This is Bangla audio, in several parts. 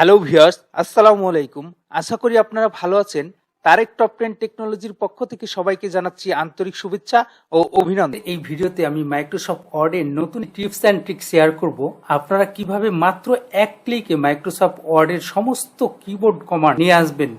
হ্যালো ভিউয়ার্স আসসালামু আলাইকুম আশা করি আপনারা ভালো আছেন। তারেক টপ টেন টেকনোলজির পক্ষ থেকে সবাইকে জানাচ্ছি আন্তরিক শুভেচ্ছা ও অভিনন্দন। এই ভিডিওতে আমি মাইক্রোসফট ওয়ার্ডের নতুন টিপস অ্যান্ড ট্রিক শেয়ার করব। আপনারা কীভাবে মাত্র এক ক্লিকে মাইক্রোসফট ওয়ার্ডের সমস্ত কিবোর্ড কমান্ড নিয়ে আসবেন।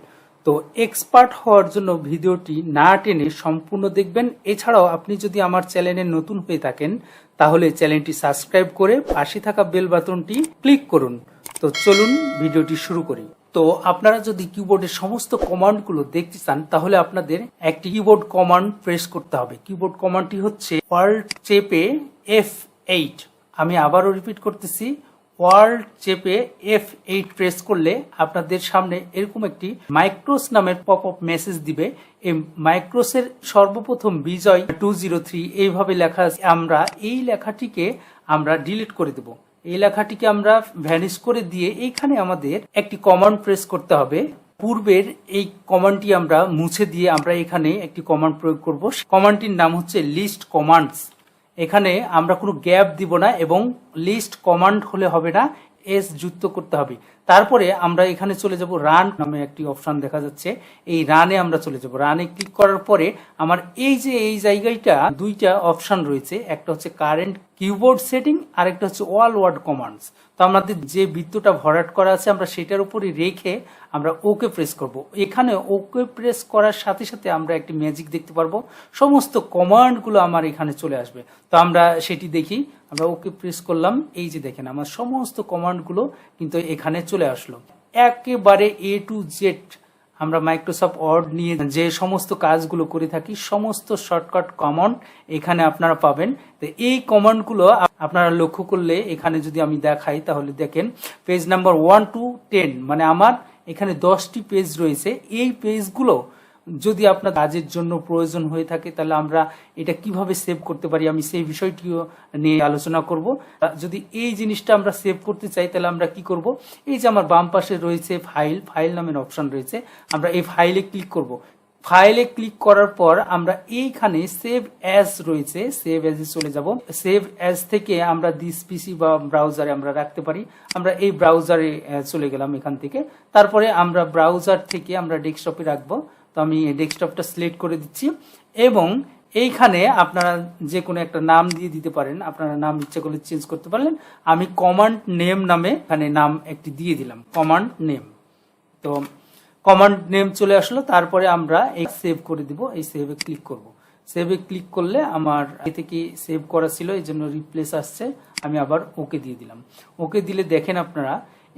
তো এক্সপার্ট হওয়ার জন্য ভিডিওটি না টেনে সম্পূর্ণ দেখবেন। এছাড়াও আপনি যদি আমার চ্যানেলে নতুন হয়ে থাকেন, তাহলে চ্যানেলটি সাবস্ক্রাইব করে পাশে থাকা বেল বাটনটি ক্লিক করুন। তো চলুন ভিডিওটি শুরু করি। তো আপনারা যদি কিবোর্ডের সমস্ত কমান্ডগুলো দেখতে চান, তাহলে আপনাদের একটি কিবোর্ড কমান্ড প্রেস করতে হবে। কিবোর্ড কমান্ডটি হচ্ছে ওয়ার্ল্ড চেপে এফ এইট আমি আবারও রিপিট করতেছি ওয়ার্ল্ড চেপে এফ এইট প্রেস করলে আপনাদের সামনে এরকম একটি মাইক্রোস নামের পপ আপ মেসেজ দিবে। এই মাইক্রোসের সর্বপ্রথম বিজয় টু জিরো থ্রি এইভাবে লেখা আমরা এই লেখাটিকে আমরা ডিলিট করে দেব। এই লেখাটিকে আমরা ভ্যানিস করে দিয়ে এইখানে আমাদের একটি কমান্ড প্রেস করতে হবে। পূর্বের এই কমান্ডটি আমরা মুছে দিয়ে আমরা এখানে একটি কমান্ড প্রয়োগ করব। কমান্ডটির নাম হচ্ছে লিস্ট কমান্ডস এখানে আমরা কোনো গ্যাপ দিব না এবং লিস্ট কমান্ড হলে হবে না এস যুক্ত করতে হবে। তারপরে আমরা এখানে চলে যাব রান নামে একটি অপশান দেখা যাচ্ছে। এই রানে আমরা চলে যাব। রানে ক্লিক করার পরে আমার এই যে এই জায়গাটা দুইটা অপশান রয়েছে। একটা হচ্ছে কারেন্ট কিবোর্ড সেটিং আর একটা হচ্ছে অল ওয়ার্ড কমান্ডস তো আমাদের যে বৃত্তটা ভরাট করা আছে, আমরা সেটার উপরে রেখে আমরা ওকে প্রেস করব। এখানে ওকে প্রেস করার সাথে সাথে আমরা একটি ম্যাজিক দেখতে পারব। সমস্ত কমান্ডগুলো আমার এখানে চলে আসবে। তো আমরা সেটি দেখি। আমরা ওকে প্রেস করলাম। এই যে দেখেন, আমার সমস্ত কমান্ডগুলো কিন্তু এখানে চলে আসলো। একেবারে এ টু জেড আমরা মাইক্রোসফট ওয়ার্ড নিয়ে যে সমস্ত কাজগুলো করে থাকি, সমস্ত শর্টকাট কমান্ড এখানে আপনারা পাবেন। তো এই কমান্ডগুলো আপনারা লক্ষ্য করলে এখানে যদি আমি দেখাই, তাহলে দেখেন page number one two ten মানে আমার এখানে দশটি পেজ রয়েছে। এই পেজগুলো যদি আপনার কাজের জন্য প্রয়োজন হয়ে থাকে, তাহলে আমরা এটা কীভাবে সেভ করতে পারি, আমি সেই বিষয়টিও নিয়ে আলোচনা করব। যদি এই জিনিসটা আমরা সেভ করতে চাই, তাহলে আমরা কি করব? এই যে আমার বাম পাশে রয়েছে ফাইল ফাইল নামের অপশন রয়েছে। আমরা এই ফাইলে ক্লিক করব। ফাইলে ক্লিক করার পর আমরা এইখানে সেভ অ্যাজ রয়েছে সেভ অ্যাজে চলে যাব। সেভ অ্যাজ থেকে আমরা দিস পিসি বা ব্রাউজারে আমরা রাখতে পারি। আমরা এই ব্রাউজারে চলে গেলাম এখান থেকে। তারপরে আমরা ব্রাউজার থেকে আমরা ডেস্কটপে রাখব। তো আমি ডেস্কটপটা সিলেক্ট করে দিচ্ছি। এবং এইখানে আপনারা যে কোনো একটা নাম দিয়ে দিতে পারেন। আপনারা নাম ইচ্ছে করলে চেঞ্জ করতে পারলেন। আমি কমান্ড নেম নামে এখানে নাম একটি দিয়ে দিলাম। কমান্ড নেম তো কমান্ড নেম চলে আসলো, তারপরে আমরা এই সেভ করে দিব, এই সেভে ক্লিক করব। সেভে ক্লিক করলে আমার এ থেকে সেভ করা ছিল, এই জন্য রিপ্লেস আসছে, আমি আবার ওকে দিয়ে দিলাম। ওকে দিলে দেখেন আপনারা,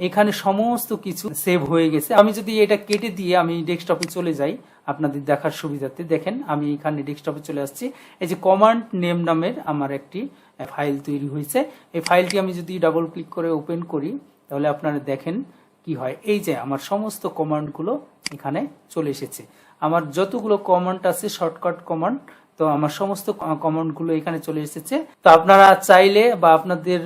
এখানে সমস্ত কিছু সেভ হয়ে গেছে। আমি যদি এটা কেটে দিয়ে আমি ডেস্কটপে চলে যাই, আপনাদের দেখার সুবিধাতে দেখেন, আমি এখানে ডেস্কটপে চলে আসছি। এই যে কমান্ড নেম নামের আমার একটি ফাইল তৈরি হয়েছে। এই ফাইলটি আমি যদি ডাবল ক্লিক করে ওপেন করি, তাহলে আপনারা দেখেন কি হয়? এই যে আমার সমস্ত কমান্ডগুলো এখানে চলে এসেছে। আমার যতগুলো কমান্ড আছে শর্টকাট কমান্ড তো আমার সমস্ত কমান্ডগুলো এখানে চলে এসেছে। তো আপনারা চাইলে বা আপনাদের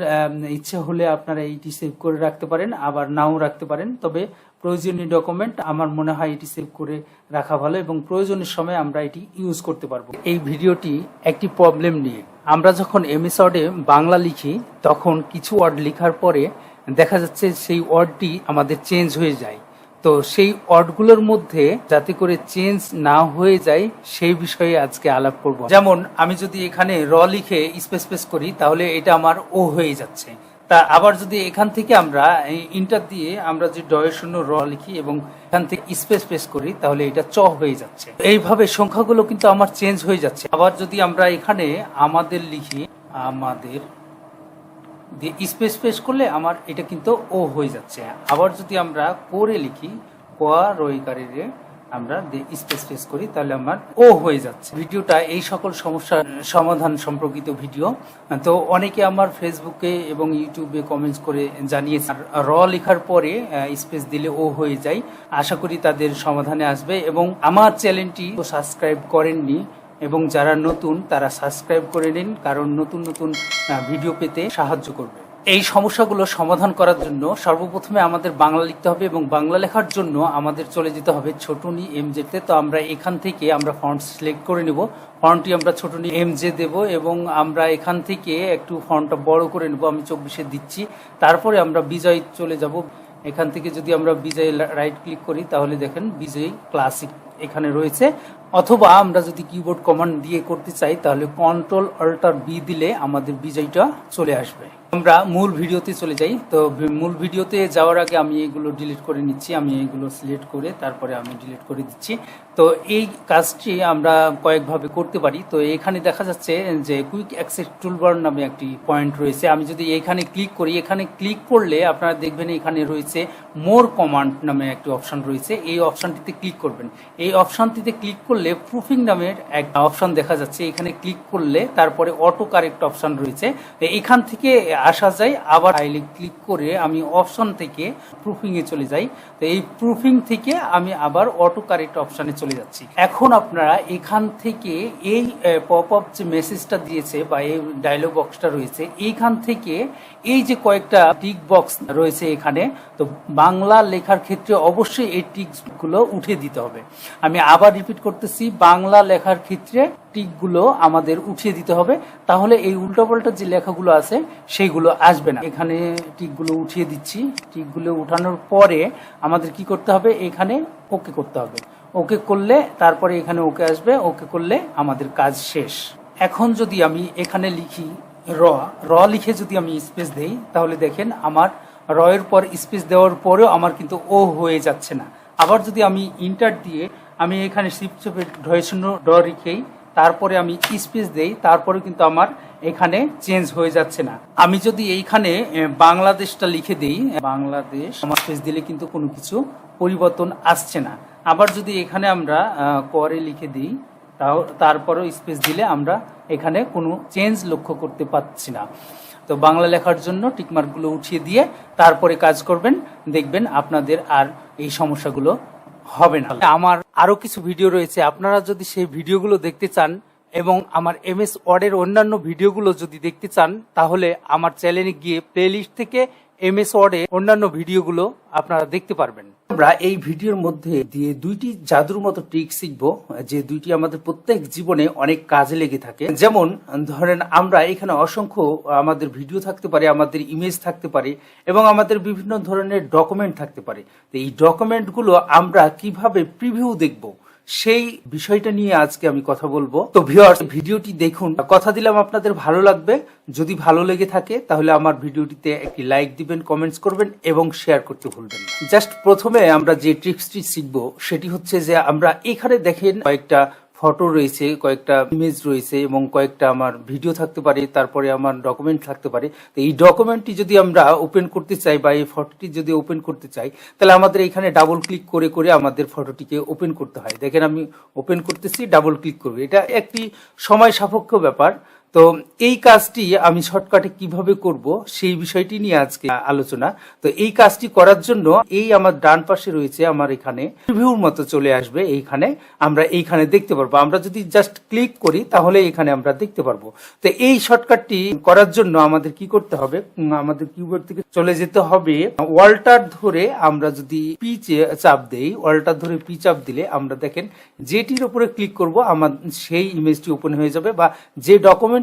ইচ্ছে হলে আপনারা এইটি সেভ করে রাখতে পারেন, আবার নাও রাখতে পারেন। তবে প্রয়োজনীয় ডকুমেন্ট আমার মনে হয় এটি সেভ করে রাখা ভালো এবং প্রয়োজনের সময় আমরা এটি ইউজ করতে পারব। এই ভিডিওটি একটি প্রবলেম নিয়ে। আমরা যখন এমএস ওয়ার্ডে বাংলা লিখি, তখন কিছু ওয়ার্ড লেখার পরে দেখা যাচ্ছে সেই ওয়ার্ডটি আমাদের চেঞ্জ হয়ে যায়। তো সেই ওয়ার্ডগুলোর মধ্যে যাতে করে চেঞ্জ না হয়ে যায়, সেই বিষয়ে আজকে আলাপ করব। যেমন, আমি যদি এখানে র লিখে স্পেস স্পেস করি, তাহলে এটা আমার ও হয়ে যাচ্ছে। তা আবার যদি এখান থেকে আমরা ইন্টার দিয়ে আমরা যে ডয়ের শূন্য র লিখি এবং এখান থেকে স্পেস স্পেস করি, তাহলে এটা চ হয়ে যাচ্ছে। এইভাবে সংখ্যাগুলো কিন্তু আমার চেঞ্জ হয়ে যাচ্ছে। আবার যদি আমরা এখানে আমাদের লিখি, আমাদের দিয়ে স্পেস স্পেস করলে আমার এটা কিন্তু ও হয়ে যাচ্ছে। আবার যদি আমরা করে লিখি কোয়া রইকারীরে আমরা স্পেস স্পেস করি, তাহলে আমার ও হয়ে যাচ্ছে। ভিডিওটা এই সকল সমস্যার সমাধান সম্পর্কিত ভিডিও। তো অনেকে আমার ফেসবুকে এবং ইউটিউবে কমেন্টস করে জানিয়েছে র লেখার পরে স্পেস দিলে ও হয়ে যায়। আশা করি তাদের সমাধানে আসবে এবং আমার চ্যানেলটি সাবস্ক্রাইব করেননি এবং যারা নতুন, তারা সাবস্ক্রাইব করে নিন, কারণ নতুন নতুন ভিডিও পেতে সাহায্য করবে। এই সমস্যাগুলো সমাধান করার জন্য সর্বপ্রথমে আমাদের বাংলা লিখতে হবে এবং বাংলা লেখার জন্য আমাদের চলে যেতে হবে ছোটনি এম জেতে তো। আমরা এখান থেকে আমরা ফন্ট সিলেক্ট করে নেব। ফন্টটি আমরা ছোটনি এম জে দেব এবং আমরা এখান থেকে একটু ফন্টটা বড় করে নেব, আমি চব্বিশে দিচ্ছি। তারপরে আমরা বিজয় চলে যাব। এখান থেকে যদি আমরা বিজয় রাইট ক্লিক করি, তাহলে দেখেন বিজয় ক্লাসিক এখানে রয়েছে। অথবা আমরা যদি কিবোর্ড কমান্ড দিয়ে করতে চাই, তাহলে কন্ট্রোল অল্টার বি দিলে আমাদের বিজয়টা চলে আসবে। আমরা মূল ভিডিওতে চলে যাই। তো মূল ভিডিওতে যাওয়ার আগে আমি এগুলো ডিলিট করে নিচ্ছি, আমি এগুলো সিলেক্ট করে তারপরে আমি ডিলিট করে দিচ্ছি। তো এই কাজটি আমরা কয়েকভাবে করতে পারি। তো এখানে দেখা যাচ্ছে যে কুইক অ্যাক্সেস টুলবার নামে একটি পয়েন্ট রয়েছে। আমি যদি এখানে ক্লিক করি, এখানে ক্লিক করলে আপনারা দেখবেন এখানে রয়েছে মোর কমান্ড নামে একটি অপশন রয়েছে। এই অপশানটিতে ক্লিক করবেন। এই অপশানটিতে ক্লিক করলে প্রুফিং নামের একটা অপশান দেখা যাচ্ছে। এখানে ক্লিক করলে তারপরে অটো কারেক্ট অপশান রয়েছে এখান থেকে আসা যায়, আবার ফাইলে ক্লিক করে আমি অপশন থেকে প্রুফিংয়ে চলে যাই। তো এই প্রুফিং থেকে আমি আবার অটো কারেক্ট অপশানে চলে যাচ্ছি। এখন আপনারা এখান থেকে এই পপ আপ যে মেসেজটা দিয়েছে বা এই ডায়লগ বক্সটা রয়েছে, এইখান থেকে এই যে কয়েকটা টিক বক্স রয়েছে এখানে, তো বাংলা লেখার ক্ষেত্রে অবশ্যই এই টিকসগুলো উঠে দিতে হবে। আমি আবার রিপিট করতেছি, বাংলা লেখার ক্ষেত্রে টিকগুলো আমাদের উঠিয়ে দিতে হবে। তাহলে এই উল্টোপাল্টা যে লেখাগুলো আছে, সেইগুলো আসবে না। এখানে টিকগুলো উঠিয়ে দিচ্ছি। টিকগুলো উঠানোর পরে আমাদের কি করতে হবে? এখানে ওকে করতে হবে। ওকে করলে তারপরে এখানে ওকে আসবে। ওকে করলে আমাদের কাজ শেষ। এখন যদি আমি এখানে লিখি র র লিখে যদি আমি স্পেস দেই, তাহলে দেখেন আমার র এর পর স্পেস দেওয়ার পরেও আমার কিন্তু ও হয়ে যাচ্ছে না। আবার যদি আমি ইন্টার দিয়ে আমি এখানে শিফট চেপে শূন্য ড রেখেই তারপরে আমি স্পেস দেই, তারপরে কিন্তু আমার এখানে চেঞ্জ হয়ে যাচ্ছে না। আমি যদি এইখানে বাংলাদেশটা লিখে দেই বাংলাদেশ, আমার স্পেস দিলে কিন্তু কোনো কিছু পরিবর্তন আসছে না। আবার যদি এখানে আমরা করে লিখে দিই, তাও, তারপরেও স্পেস দিলে আমরা এখানে কোনো চেঞ্জ লক্ষ্য করতে পারছি না। তো বাংলা লেখার জন্য টিকমার্কগুলো উঠিয়ে দিয়ে তারপরে কাজ করবেন, দেখবেন আপনাদের আর এই সমস্যাগুলো হবে না। আমার আরও কিছু ভিডিও রয়েছে। আপনারা যদি সেই ভিডিওগুলো দেখতে চান এবং আমার এম এস ওয়ার্ডের অন্যান্য ভিডিওগুলো যদি দেখতে চান, তাহলে আমার চ্যানেলে গিয়ে প্লেলিস্ট থেকে এম এস ওয়ার্ডে অন্যান্য ভিডিওগুলো আপনারা দেখতে পারবেন। আমরা এই ভিডিওর মধ্যে দিয়ে দুইটি জাদুর মতো ট্রিক শিখব, যে দুইটি আমাদের প্রত্যেক জীবনে অনেক কাজে লেগে থাকে। যেমন, ধরেন আমরা এখানে অসংখ্য আমাদের ভিডিও থাকতে পারে, আমাদের ইমেজ থাকতে পারে, এবং আমাদের বিভিন্ন ধরনের ডকুমেন্ট থাকতে পারে। তো এই ডকুমেন্টগুলো আমরা কীভাবে প্রিভিউ দেখব? সেই বিষয়টা নিয়ে আজকে আমি কথা বলব। তো ভিউয়ার্স ভিডিওটি দেখুন। কথা দিলাম আপনাদের ভালো লাগবে। যদি ভালো লেগে থাকে, তাহলে আমার ভিডিওটিতে একটি লাইক দিবেন কমেন্টস করবেন এবং শেয়ার করতে ভুলবেন জাস্ট প্রথমে আমরা যে ট্রিক্সটি শিখব, সেটি হচ্ছে যে আমরা এখানে দেখেন কয়েকটা ফটো রয়েছে, কয়েকটা ইমেজ রয়েছে এবং কয়েকটা আমার ভিডিও থাকতে পারে, তারপরে আমার ডকুমেন্ট থাকতে পারে। তো এই ডকুমেন্টটি যদি আমরা ওপেন করতে চাই বা এই ফটোটি যদি ওপেন করতে চাই, তাহলে আমাদের এখানে ডাবল ক্লিক করে করে আমাদের ফটোটিকে ওপেন করতে হয়। দেখেন আমি ওপেন করতেছি ডাবল ক্লিক করব। এটা একটি সময় সাপেক্ষ ব্যাপার। তো এই কাজটি আমি শর্টকাটে কীভাবে করব সেই বিষয়টি নিয়ে আজকে আলোচনা। তো এই কাজটি করার জন্য এই আমার ডান পাশে রয়েছে আমার এখানে রিভিউর মতো চলে আসবে এইখানে। আমরা এইখানে দেখতে পারব। আমরা যদি জাস্ট ক্লিক করি তাহলে এখানে আমরা দেখতে পারব। তো এই শর্টকাটটি করার জন্য আমাদের কি করতে হবে? আমাদের কিবোর্ড থেকে চলে যেতে হবে। ওয়াল্টার ধরে আমরা যদি পি চাপ দেই, ওয়াল্টার ধরে পি চাপ দিলে আমরা দেখেন যেটির উপরে ক্লিক করব। আমার সেই ইমেজটি ওপেন হয়ে যাবে বা যে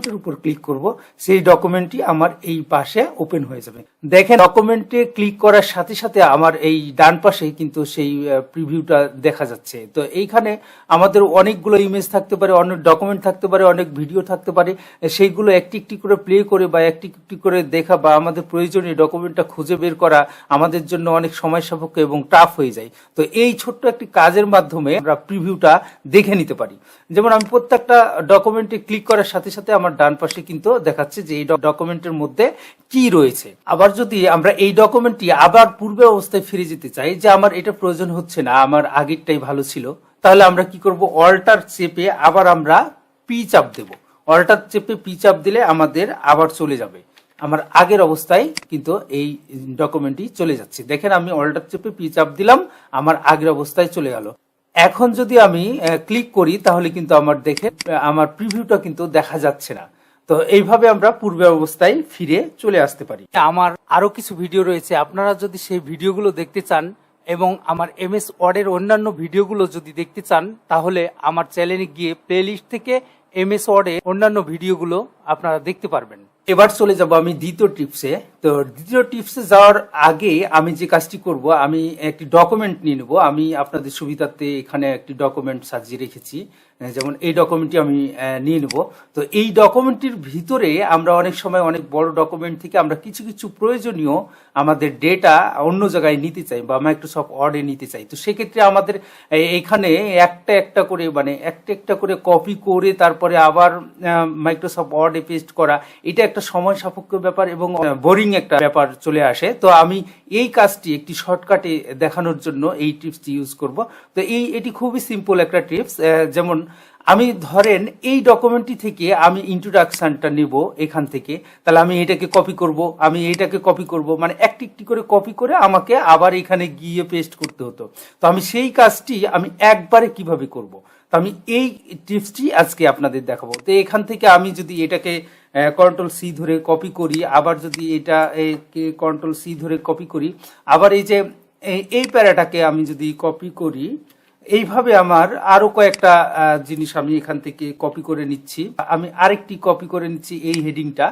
ডকুমেন্টের উপর ক্লিক করব, সেই ডকুমেন্টটি আমার এই পাশে ওপেন হয়ে যাবে। দেখেন ডকুমেন্টে ক্লিক করার সাথে সাথে আমার এই ডান পাশে কিন্তু সেই প্রিভিউটা দেখা যাচ্ছে। তো এইখানে আমাদের অনেকগুলো ইমেজ থাকতে পারে, অনেক ডকুমেন্ট থাকতে পারে, অনেক ভিডিও থাকতে পারে। সেইগুলো একটি একটি করে প্লে করে বা একটি একটি করে দেখা বা আমাদের প্রয়োজনীয় ডকুমেন্টটা খুঁজে বের করা আমাদের জন্য অনেক সময় সাপেক্ষ এবং টাফ হয়ে যায়। তো এই ছোট্ট একটি কাজের মাধ্যমে আমরা প্রিভিউটা দেখে নিতে পারি। যেমন আমি প্রত্যেকটা ডকুমেন্টে ক্লিক করার সাথে সাথে আমার ডান পাশে কিন্তু দেখাচ্ছে যে এই ডকুমেন্টের মধ্যে কি রয়েছে। আবার যদি আমরা এই ডকুমেন্টটি আবার পূর্বে অবস্থায় ফিরে যেতে চাই যে আমার এটা প্রয়োজন হচ্ছে না, আমার আগেরটাই ভালো ছিল, তাহলে আমরা কি করব? অল্টার চেপে আবার আমরা পি চাপ দেব। অল্টার চেপে পি চাপ দিলে আমাদের আবার চলে যাবে। আমার আগের অবস্থায় কিন্তু এই ডকুমেন্টটি চলে যাচ্ছে। দেখেন আমি অল্টার চেপে পি চাপ দিলাম, আমার আগের অবস্থায় চলে গেল। এখন যদি আমি ক্লিক করি, তাহলে কিন্তু আমার দেখে আমার প্রিভিউটা কিন্তু দেখা যাচ্ছে না। তো এইভাবে আমরা পূর্বে অবস্থায় ফিরে চলে আসতে পারি। আমার আরও কিছু ভিডিও রয়েছে। আপনারা যদি সেই ভিডিওগুলো দেখতে চান এবং আমার এম এস ওয়ার্ডের অন্যান্য ভিডিওগুলো যদি দেখতে চান, তাহলে আমার চ্যানেলে গিয়ে প্লেলিস্ট থেকে এম এস ওয়ার্ডে অন্যান্য ভিডিওগুলো আপনারা দেখতে পারবেন। এবার চলে যাব আমি দ্বিতীয় টিপসে তো দ্বিতীয় টিপসে যাওয়ার আগে আমি যে কাজটি করব, আমি একটি ডকুমেন্ট নিয়ে নেব। আমি আপনাদের সুবিধার্থে এখানে একটি ডকুমেন্ট সাজিয়ে রেখেছি। যেমন এই ডকুমেন্টটি আমি নিয়ে নেব। তো এই ডকুমেন্টটির ভিতরে আমরা অনেক সময় অনেক বড় ডকুমেন্ট থেকে আমরা কিছু কিছু প্রয়োজনীয় আমাদের ডেটা অন্য জায়গায় নিতে চাই বা মাইক্রোসফট ওয়ার্ডে নিতে চাই। তো সেক্ষেত্রে আমাদের এখানে একটা একটা করে মানে একটা একটা করে কপি করে তারপরে আবার মাইক্রোসফট ওয়ার্ডে পেস্ট করা, এটা একটা সময় সাপেক্ষ ব্যাপার এবং বোরিং একটা ব্যাপার চলে আসে। তো আমি এই কাজটি একটি শর্টকাটে দেখানোর জন্য এই টিপসটি ইউজ করব। তো এই, এটি খুবই সিম্পল একটা টিপস যেমন আমি ধরেন এই ডকুমেন্টটি থেকে আমি ইন্ট্রোডাকশনটা নেব এখান থেকে। তাহলে আমি এটাকে কপি করব, আমি এটাকে কপি করব মানে একটি একটি করে কপি করে আমাকে আবার এখানে গিয়ে পেস্ট করতে হতো। তো আমি সেই কাজটি আমি একবারে কীভাবে করব? আমি এই টিপসটি আজকে আপনাদের দেখাবো। তো এখান থেকে আমি যদি এটাকে কন্ট্রোল সি ধরে কপি করি, আবার যদি এটা কন্ট্রোল সি ধরে কপি করি, আবার এই যে এই- প্যারাটাকে আমি যদি কপি করি, এইভাবে আমার আরও কয়েকটা জিনিস আমি এখান থেকে কপি করে নিচ্ছি। আমি আরেকটি কপি করে নিচ্ছি এই হেডিংটা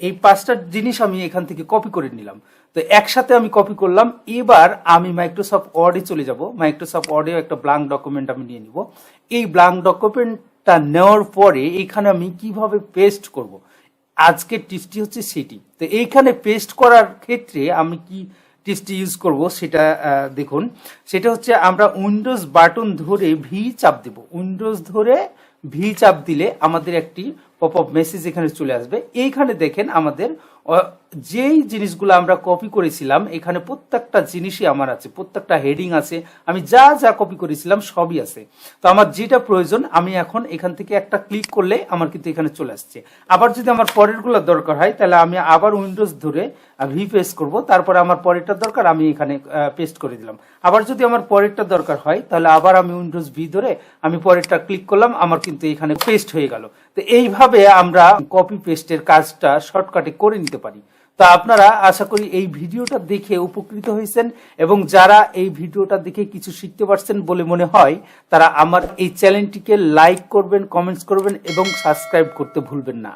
এই পাঁচটা জিনিস আমি এখান থেকে কপি করে নিলাম। তো একসাথে আমি কপি করলাম। এবার আমি মাইক্রোসফট ওয়ার্ডে চলে যাব। মাইক্রোসফট ওয়ার্ডেও একটা ব্লাঙ্ক ডকুমেন্ট আমি নিয়ে নিব। এই ব্লাঙ্ক ডকুমেন্টটা নেওয়ার পরে এখানে আমি কীভাবে পেস্ট করব? আজকের টিপসটি হচ্ছে সেটি। তো এইখানে পেস্ট করার ক্ষেত্রে আমি কি টিপসটি ইউজ করব সেটা দেখুন। সেটা হচ্ছে আমরা উইন্ডোজ বাটন ধরে ভি চাপ দেব। উইন্ডোজ ধরে ভি চাপ দিলে আমাদের একটি পপ আপ মেসেজ এখানে চলে আসবে। এইখানে দেখেন আমাদের যেই জিনিসগুলো আমরা কপি করেছিলাম, এখানে প্রত্যেকটা জিনিসই আমার আছে, প্রত্যেকটা হেডিং আছে, আমি যা যা কপি করেছিলাম সবই আছে। তো আমার যেটা প্রয়োজন, আমি এখন এখান থেকে একটা ক্লিক করলে আমার কিন্তু এখানে চলে আসছে। আবার যদি আমার পরেরগুলো দরকার হয়, তাহলে আমি আবার উইন্ডোজ ধরে ভি পেস্ট করব, তারপরে আমার পরেরটা দরকার, আমি এখানে পেস্ট করে দিলাম। আবার যদি আমার পরেরটা দরকার হয়, তাহলে আবার আমি উইন্ডোজ ভি ধরে আমি পরেরটা ক্লিক করলাম, আমার কিন্তু এখানে পেস্ট হয়ে গেল। তো এইভাবে আমরা কপি পেস্টের কাজটা শর্টকাটে করে নিতে পারি। তা আপনারা আশা করি এই ভিডিওটা দেখে উপকৃত হয়েছেন এবং যারা এই ভিডিওটা দেখে কিছু শিখতে পারছেন বলে মনে হয়, তারা আমার এই চ্যানেলটিকে লাইক করবেন কমেন্টস করবেন এবং সাবস্ক্রাইব করতে ভুলবেন না।